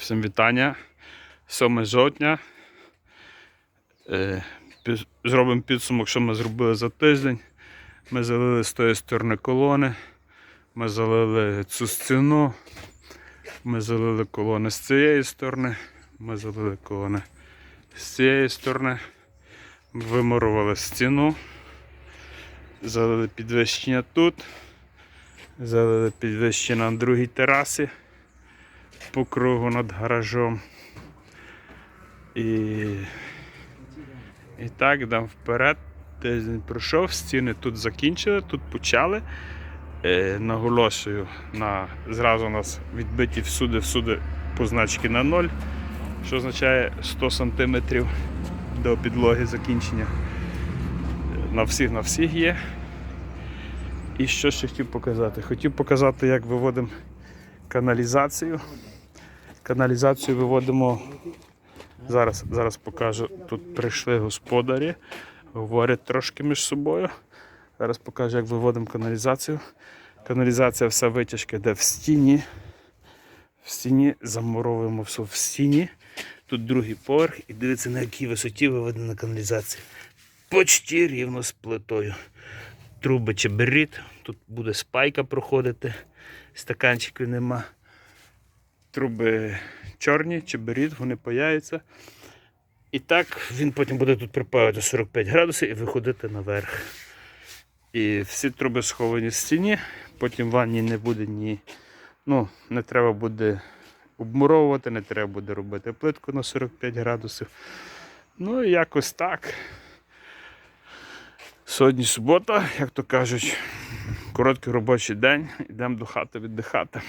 Всім вітання. 7 жовтня. Е, Зробимо підсумок, що ми зробили за тиждень. Ми залили з тої сторони колони. Ми залили цю стіну. Ми залили колони з цієї сторони. Ми залили колони з цієї сторони. Вимурували стіну. Залили підвищення тут. Залили підвищення на другій терасі по кругу над гаражом. І, і так йдемо вперед. Тиждень пройшов, стіни тут закінчили, тут почали. Е, наголошую, на, зразу у нас відбиті всюди, всюди позначки на ноль, що означає 100 см до підлоги закінчення. На всіх на всіх є. І що ще хотів показати? Хотів показати, як виводимо каналізацію. Каналізацію виводимо. Зараз, зараз покажу. Тут прийшли господарі, говорять трошки між собою. Зараз покажу, як виводимо каналізацію. Каналізація вся витяжка йде в стіні. В стіні замуровуємо все в стіні. Тут другий поверх і дивіться, на якій висоті виведена каналізація. Почти рівно з плитою. Труби чеберіт, тут буде спайка проходити, стаканчиків нема. Труби чорні, чеберіт, вони паяються. І так він потім буде тут припаювати 45 градусів і виходити наверх. І всі труби сховані в стіні, потім в ванні не буде ні. Ну, не треба буде обмуровувати, не треба буде робити плитку на 45 градусів. Ну і якось так. Сьогодні субота, як то кажуть, короткий робочий день, йдемо до хати віддихати.